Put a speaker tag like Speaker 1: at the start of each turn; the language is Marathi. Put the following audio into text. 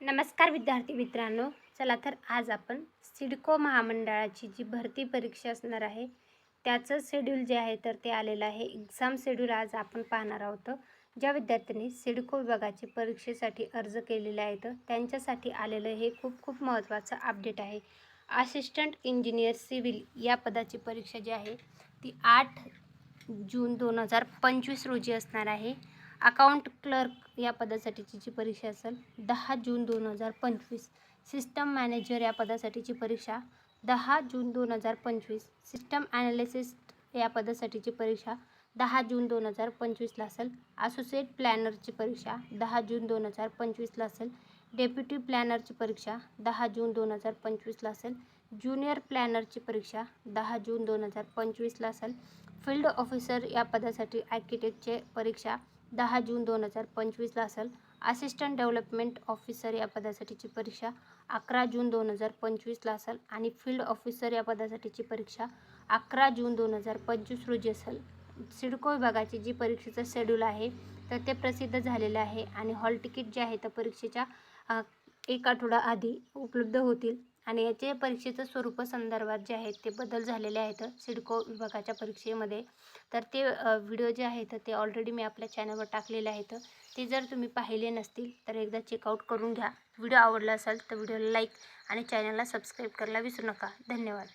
Speaker 1: नमस्कार विद्यार्थी मित्रांनो. चला तर आज आपण सिडको महामंडळाची जी भरती परीक्षा असणार आहे त्याचं शेड्यूल जे आहे तर ते आलेलं आहे. एक्झाम शेड्यूल आज आपण पाहणार आहोत. ज्या विद्यार्थ्यांनी सिडको विभागाचे परीक्षेसाठी अर्ज केलेले आहेत त्यांच्यासाठी आलेलं हे खूप खूप महत्त्वाचं अपडेट आहे. असिस्टंट इंजिनियर सिव्हिल या पदाची परीक्षा जी आहे ती आठ जून दोन हजार पंचवीस रोजी असणार आहे. अकाउंट क्लर्क या पदासाठीची जी परीक्षा असेल दहा जून दोन हजार पंचवीस. सिस्टम मॅनेजर या पदासाठीची परीक्षा दहा जून दोन हजार पंचवीस. सिस्टम ॲनालिसिस्ट या पदासाठीची परीक्षा दहा जून दोन हजार पंचवीसला असेल. असोसिएट प्लॅनरची परीक्षा दहा जून दोन हजार पंचवीसला असेल. डेप्युटी प्लॅनरची परीक्षा दहा जून दोन हजार पंचवीसला असेल. ज्युनियर प्लॅनरची परीक्षा दहा जून दोन हजार पंचवीसला असेल. फील्ड ऑफिसर या पदासाठी आर्किटेक्टचे परीक्षा दहा जून दोन हजार पंचवीसला असेल. असिस्टंट डेव्हलपमेंट ऑफिसर या पदासाठीची परीक्षा अकरा जून दोन हजार पंचवीसला असेल आणि फील्ड ऑफिसर या पदासाठीची परीक्षा अकरा जून दोन हजार पंचवीस रोजी असेल. सिडको विभागाची जी परीक्षेचं शेड्यूल आहे तर ते प्रसिद्ध झालेलं आहे आणि हॉल तिकीट जे आहे तर परीक्षेच्या एक आठवडा आधी उपलब्ध होतील. आणि याचे परीक्षेचं स्वरूप संदर्भात जे आहेत ते बदल झालेले आहेत. सिडको विभागाच्या परीक्षेमध्ये. तर ते व्हिडिओ जे आहेत ते ऑलरेडी मी आपल्या चॅनलवर टाकलेले आहेत. ते जर तुम्ही पाहिले नसतील तर एकदा चेकआउट करून घ्या. व्हिडिओ आवडला असेल तर व्हिडिओला लाईक आणि चॅनलला सबस्क्राईब करायला विसरू नका. धन्यवाद.